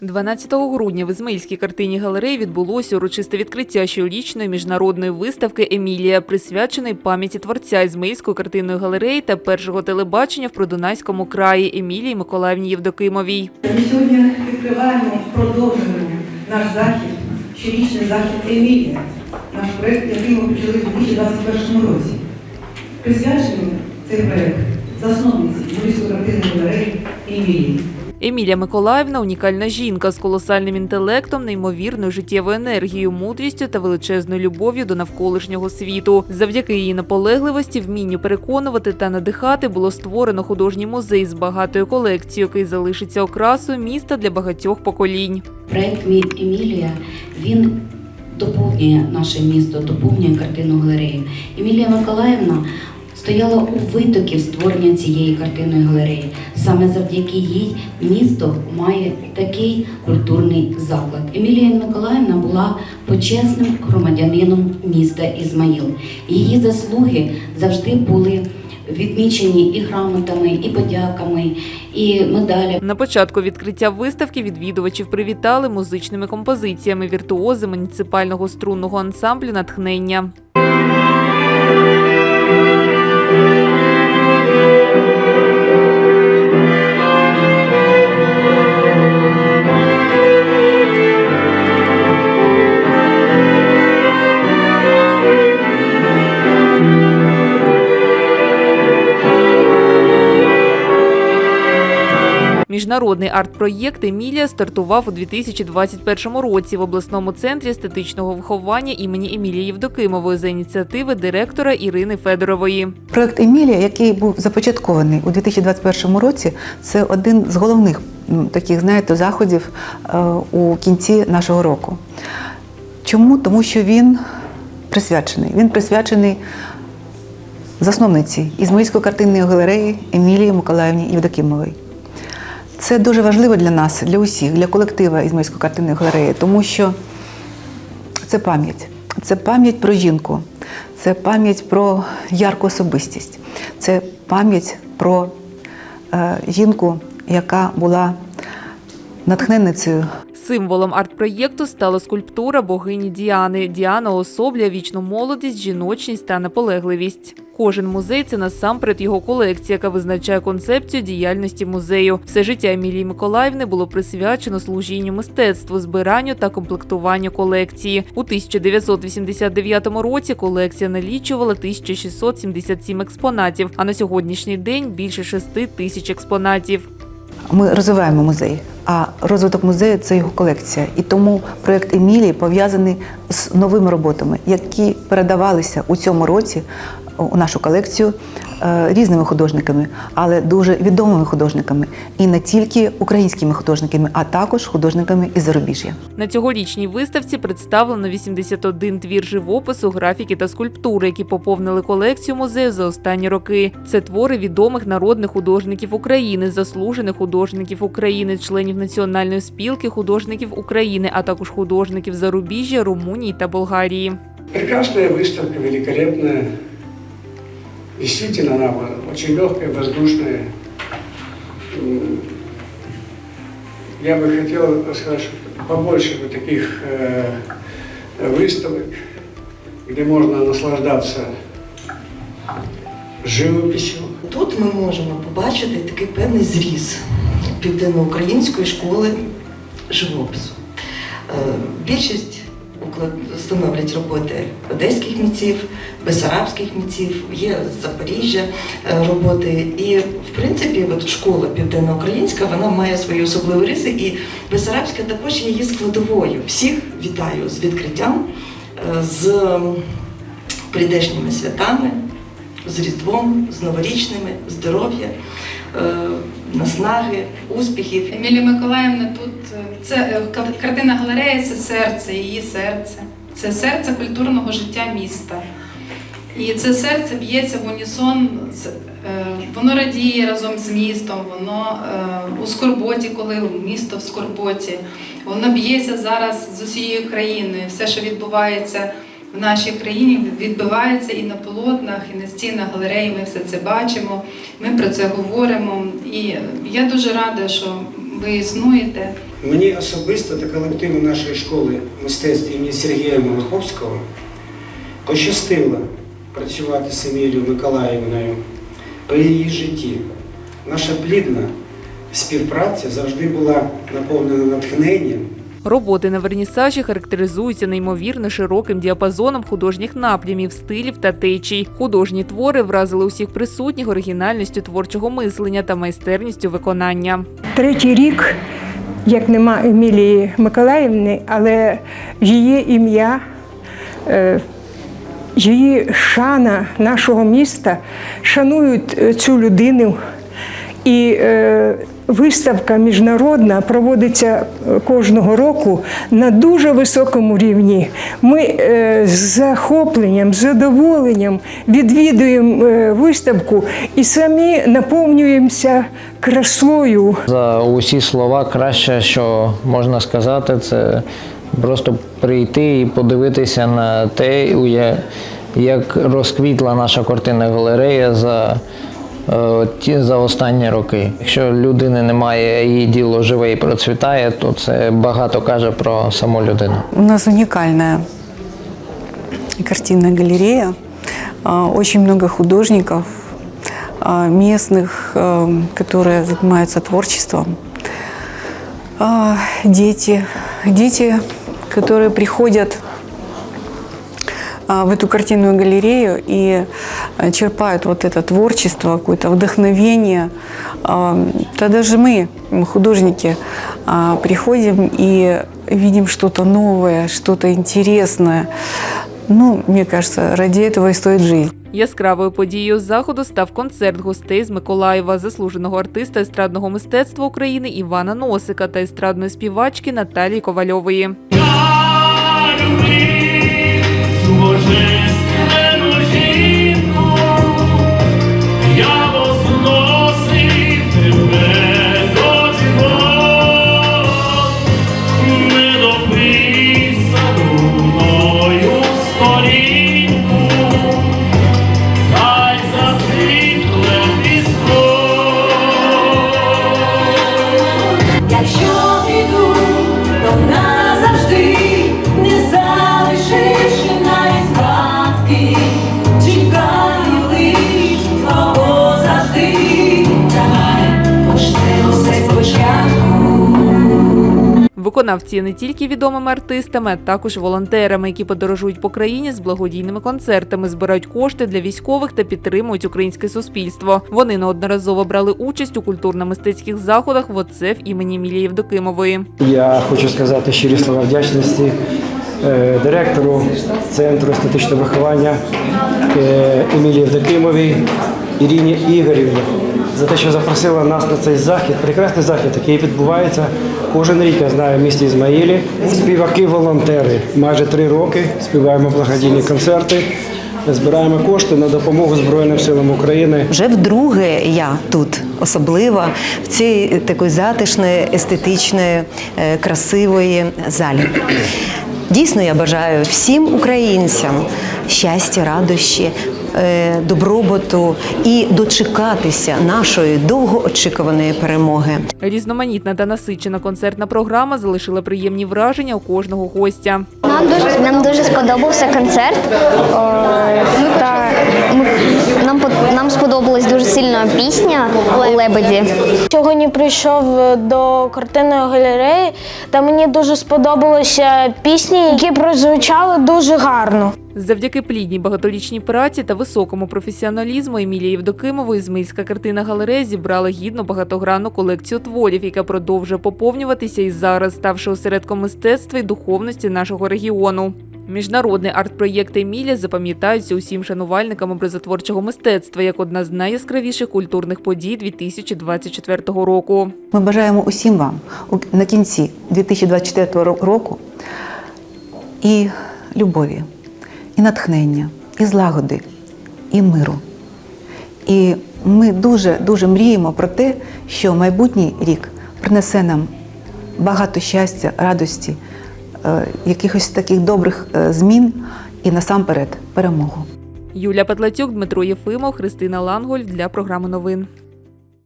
12 грудня в Ізмаїльській картині галереї відбулося урочисте відкриття щорічної міжнародної виставки Емілія, присвяченої пам'яті творця Ізмаїльської картинної галереї та першого телебачення в Продунайському краї Емілії Миколаївні Євдокимовій. Ми сьогодні відкриваємо, продовжуємо наш захід, щорічний захід Емілія, наш проєкт, який ми почали у 2021 році. Присвячений цей проєкт засновниці Львівської картинної галереї Емілії. Емілія Миколаївна унікальна жінка з колосальним інтелектом, неймовірною життєвою енергією, мудрістю та величезною любов'ю до навколишнього світу. Завдяки її наполегливості, вмінню переконувати та надихати було створено художній музей з багатою колекцією, який залишиться окрасою міста для багатьох поколінь. Проект «Мій Емілія він доповнює наше місто, доповнює картину галерею. Емілія Миколаївна стояла у витоків створення цієї картинної галереї. Саме завдяки їй місто має такий культурний заклад. Емілія Миколаївна була почесним громадянином міста Ізмаїл. Її заслуги завжди були відмічені і грамотами, і подяками, і медалями. На початку відкриття виставки відвідувачів привітали музичними композиціями віртуози муніципального струнного ансамблю натхнення. Міжнародний арт-проєкт Емілія стартував у 2021 році в обласному центрі естетичного виховання імені Емілії Євдокимової за ініціативи директора Ірини Федорової. Проект Емілія, який був започаткований у 2021 році, це один з головних таких, знаєте, заходів е, у кінці нашого року. Чому? Тому що він присвячений. Він присвячений засновниці Ізмаїльської картинної галереї Емілії Миколаївні Євдокимової. Це дуже важливо для нас, для усіх, для колектива Ізмаїльської картинної галереї, тому що це пам'ять. Це пам'ять про жінку, це пам'ять про ярку особистість, це пам'ять про е, жінку, яка була натхненницею Символом арт-проєкту стала скульптура богині Діани. Діана особлює вічну молодість, жіночність та наполегливість. Кожен музей це насамперед його колекція, яка визначає концепцію діяльності музею. Все життя Емілії Миколаївни було присвячено служінню мистецтву, збиранню та комплектуванню колекції. У 1989 році колекція налічувала 1677 експонатів, а на сьогоднішній день більше 6 тисяч експонатів. Ми розвиваємо музей, а розвиток музею це його колекція. І тому проєкт Емілії пов'язаний з новими роботами, які передавалися у цьому році у нашу колекцію е, різними художниками, але дуже відомими художниками. І не тільки українськими художниками, а також художниками із зарубіжжя. На цьогорічній виставці представлено 81 твір живопису, графіки та скульптури, які поповнили колекцію музею за останні роки. Це твори відомих народних художників України, заслужених художників України, членів Національної спілки художників України, а також художників зарубіжжя, Румунії та Болгарії. Прекрасная выставка, великолепная. Действительно, она очень легкая, воздушная. М, Я бы хотел сказать, что побольше бы таких э, выставок, где можно наслаждаться живописью, Тут ми можемо побачити такий певний зріз південноукраїнської школи живопису. Е, Більшість становлять роботи одеських митців, бесарабських митців, є з Запоріжжя е, роботи. І, в принципі, от школа південноукраїнська вона має свої особливі риси, і Бесарабська також є її складовою. Всіх вітаю з відкриттям, е, з прийдешніми святами, з Різдвом, з новорічними, здоров'я, наснаги, успіхів. Емілія Миколаївна тут е, це е, картина галерея це серце, її серце. Це серце культурного життя міста. І це серце б'ється в унісон, е, воно радіє разом з містом, воно у скорботі, коли місто в скорботі. Воно б'ється зараз з усією країною. Все, що відбувається в нашій країні, відбивається і на полотнах, і на стінах галереї. Ми все це бачимо. Ми про це говоримо. І я дуже рада, що ви існуєте. Мені особисто та колективу нашої школи мистецтв імені Сергія Малаховського пощастило працювати з Емілією Миколаївною при її житті. Наша плідна співпраця завжди була наповнена натхненням Роботи на вернісажі характеризуються неймовірно широким діапазоном художніх напрямів, стилів та течій. Художні твори вразили усіх присутніх оригінальністю творчого мислення та майстерністю виконання. Третій рік, як нема Емілії Миколаївни, але її ім'я, е, її шана нашого міста шанують е, цю людину. І е, виставка міжнародна проводиться е, кожного року на дуже високому рівні. Ми е, з захопленням, з задоволенням відвідуємо виставку і самі наповнюємося красою. За усі слова краще, що можна сказати, це просто прийти і подивитися на те, як розквітла наша картинна галерея за, ті, за останні роки. Якщо людини немає, її діло живе і процвітає, то це багато каже про саму людину. У нас уникальная картинная галерея. А, Очень много художников а, местных, а, которые занимаются творчеством. А, Дети, дети, которые приходят а, в эту картинную галерею и а, черпают вот это творчество, какое-то вдохновение. А, Да даже мы, м, художники, а, приходим и видим что-то новое, что-то интересное. Ну, мне кажется, ради этого и стоит жизнь. Яскравою подією заходу став концерт гостей з Миколаєва, заслуженого артиста естрадного мистецтва України Івана Носика та естрадної співачки Наталії Ковальової. Цю Виконавці не тільки відомими артистами, а також волонтерами, які подорожують по країні з благодійними концертами, збирають кошти для військових та підтримують українське суспільство. Вони неодноразово брали участь у культурно-мистецьких заходах в ОЦЕФ імені Емілії Євдокимової. Я хочу сказати щирі слова вдячності е, директору Центру естетичного виховання е, Емілії Евдокимовій Іріні Ігорівні за те, що запросила нас на цей захід, прекрасний захід, який відбувається кожен рік, я знаю, в місті Ізмаїлі. Співаки-волонтери майже три роки співаємо благодійні концерти, збираємо кошти на допомогу Збройним силам України. Вже вдруге я тут особливо в цій такої затишної, естетичної, е, красивої залі. Дійсно, я бажаю всім українцям щастя, радощі, добробуту і дочекатися нашої довгоочікуваної перемоги. Різноманітна та насичена концертна програма залишила приємні враження у кожного гостя. Нам дуже нам дуже сподобався концерт. О, та ми, нам по- нам сподобалась дуже сильно пісня у лебеді. Сьогодні прийшов до картинної галереї, та мені дуже сподобалися пісні, які прозвучали дуже гарно. Завдяки плідній багаторічній праці та високому професіоналізму Емілії Євдокимової Ізмаїльська картина галерея зібрала гідну багатогранну колекцію творів, яка продовжує поповнюватися і зараз, ставши осередком мистецтва і духовності нашого регіону. Міжнародний арт-проєкт Емілія запам'ятаються усім шанувальникам образотворчого мистецтва як одна з найяскравіших культурних подій 2024 року. Ми бажаємо усім вам на кінці 2024 ро- року і любові, і натхнення, і злагоди, і миру. І ми дуже дуже мріємо про те, що майбутній рік принесе нам багато щастя, радості, е, якихось таких добрих е, змін і насамперед перемогу. Юлія Петлатюк, Дмитро Єфимов, Христина Лангольд для програми новин.